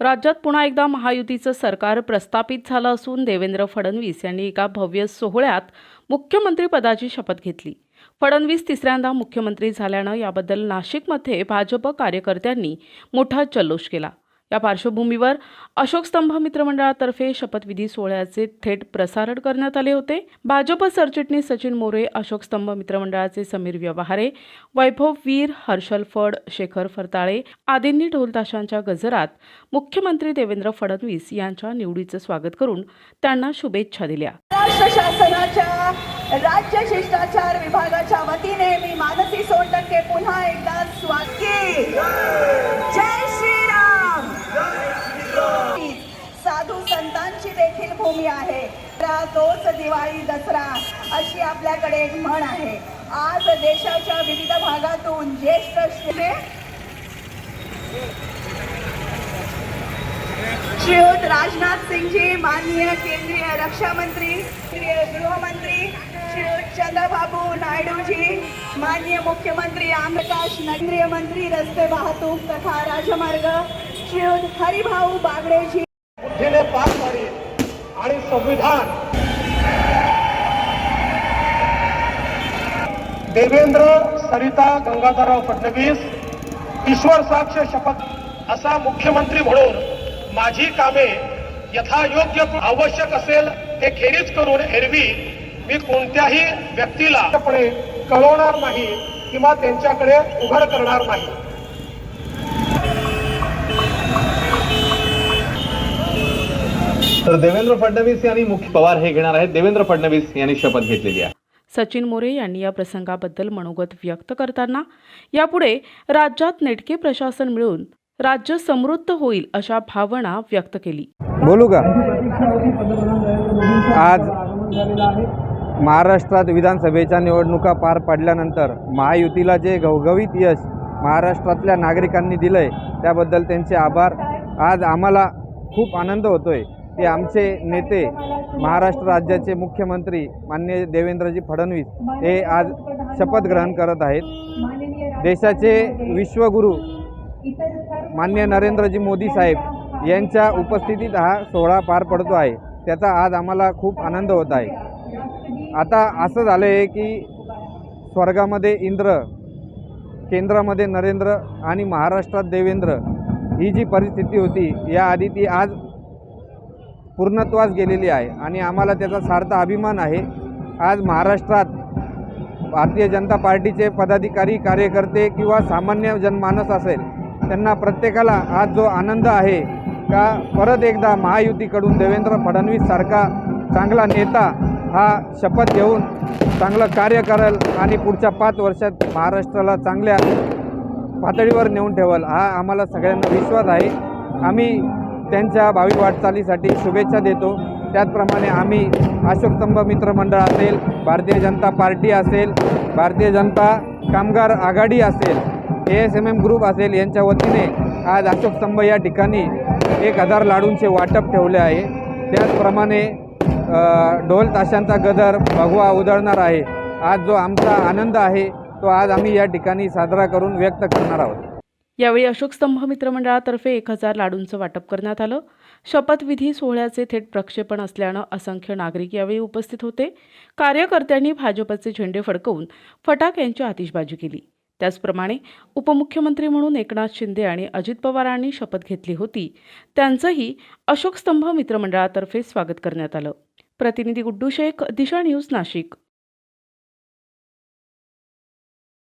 राज्यात पुन्हा एकदा महायुतीचं सरकार प्रस्थापित झालं असून देवेंद्र फडणवीस यांनी एका भव्य सोहळ्यात मुख्यमंत्रीपदाची शपथ घेतली. फडणवीस तिसऱ्यांदा मुख्यमंत्री झाल्यानं याबद्दल नाशिकमध्ये भाजप कार्यकर्त्यांनी मोठा जल्लोष केला. या पार्श्वभूमीवर अशोक स्तंभ मित्रमंडळातर्फे शपथविधी सोहळ्याचे थेट प्रसारण करण्यात आले होते. भाजप सरचिटणीस सचिन मोरे अशोक स्तंभ मित्रमंडळाचे समीर व्यवहारे वैभव वीर हर्षल फड शेखर फरताळे आदींनी ढोलताशांच्या गजरात मुख्यमंत्री देवेंद्र फडणवीस यांच्या निवडीचं स्वागत करून त्यांना शुभेच्छा दिल्या. महाराष्ट्र शासनाच्या राज्य शिष्टाचार विभागाच्या वतीने मी मानसी सोनटक्के पुन्हा एकदा स्वागती. भूमी आहे. तोच दिवाळी दसरा अशी आपल्याकडे एक म्हण आहे. आज देशाच्या विविध भागातून ज्येष्ठ श्रीयुत राजनाथ सिंगजी माननीय केंद्रीय रक्षा मंत्री केंद्रीय गृहमंत्री श्रीयुत चंद्रबाबू नायडूजी माननीय मुख्यमंत्री आमप्रकाश केंद्रीय मंत्री रस्ते वाहतूक तथा राजमार्ग श्रीयुत हरिभाऊ बागडेजी. पाच आणि संविधान. देवेंद्र सरिता गंगाधरराव फडणवीस ईश्वर साक्ष शपथ असा मुख्यमंत्री म्हणून माझी कामे यथायोग्य आवश्यक असेल ते खेरीज करून एरवी मी कोणत्याही व्यक्तीला कळवणार नाही किंवा त्यांच्याकडे उघड करणार नाही. तर देवेंद्र फडणवीस यांनी मुख्य पवार हे घेणार आहेत. देवेंद्र फडणवीस यांनी शपथ घेतलेली आहे. सचिन मोरे यांनी या प्रसंगाबद्दल मनोगत व्यक्त करताना यापुढे राज्यात नेटके प्रशासन मिळून राज्य समृद्ध होईल अशा भावना व्यक्त केली. बोलू का? आज महाराष्ट्रात विधानसभेच्या निवडणुका पार पडल्यानंतर महायुतीला जे घवघवीत यश महाराष्ट्रातल्या नागरिकांनी दिलं आहे त्याबद्दल त्यांचे आभार. आज आम्हाला खूप आनंद होतो आहे की आमचे नेते महाराष्ट्र राज्याचे मुख्यमंत्री माननीय देवेंद्रजी फडणवीस हे आज शपथ ग्रहण करत आहेत. देशाचे विश्वगुरू मान्य नरेंद्रजी मोदी साहेब यांच्या उपस्थितीत हा सोहळा पार पडतो आहे. त्याचा आज आम्हाला खूप आनंद होत आहे. आता असं झालं आहे की स्वर्गामध्ये इंद्र केंद्रामध्ये नरेंद्र आणि महाराष्ट्रात देवेंद्र ही जी परिस्थिती होती याआधी ती आज पूर्णत्वास गेलेली आहे आणि आम्हाला त्याचा सार्थ अभिमान आहे. आज महाराष्ट्रात भारतीय जनता पार्टीचे पदाधिकारी कार्यकर्ते किंवा सामान्य जनमानस असेल त्यांना प्रत्येकाला आज जो आनंद आहे का परत एकदा महायुतीकडून देवेंद्र फडणवीससारखा चांगला नेता हा शपथ घेऊन चांगलं कार्य करेल आणि पुढच्या पाच वर्षात महाराष्ट्राला चांगल्या पातळीवर नेऊन ठेवल हा आम्हाला सगळ्यांना विश्वास आहे. आम्ही त्यांच्या भावी वाटचालीसाठी शुभेच्छा देतो. त्याचप्रमाणे आम्ही अशोकस्तंभ मित्रमंडळ असेल भारतीय जनता पार्टी असेल भारतीय जनता कामगार आघाडी असेल A S M M group असेल यांच्या वतीने आज अशोकस्तंभ या ठिकाणी एक हजार लाडूंचे वाटप ठेवले आहे. त्याचप्रमाणे ढोल ताशांचा गदर भगवा उधळणार आहे. आज जो आमचा आनंद आहे तो आज आम्ही या ठिकाणी साजरा करून व्यक्त करणार आहोत. यावेळी अशोक स्तंभ मित्रमंडळातर्फे एक हजार लाडूंचं वाटप करण्यात आलं. शपथविधी सोहळ्याचे थेट प्रक्षेपण असल्यानं असंख्य नागरिक यावेळी उपस्थित होते. कार्यकर्त्यांनी भाजपचे झेंडे फडकवून फटाक यांची आतिषबाजी केली. त्याचप्रमाणे उपमुख्यमंत्री म्हणून एकनाथ शिंदे आणि अजित पवारांनी शपथ घेतली होती. त्यांचंही अशोक स्तंभ मित्रमंडळातर्फे स्वागत करण्यात आलं. प्रतिनिधी गुड्डू शेख दिशा न्यूज नाशिक.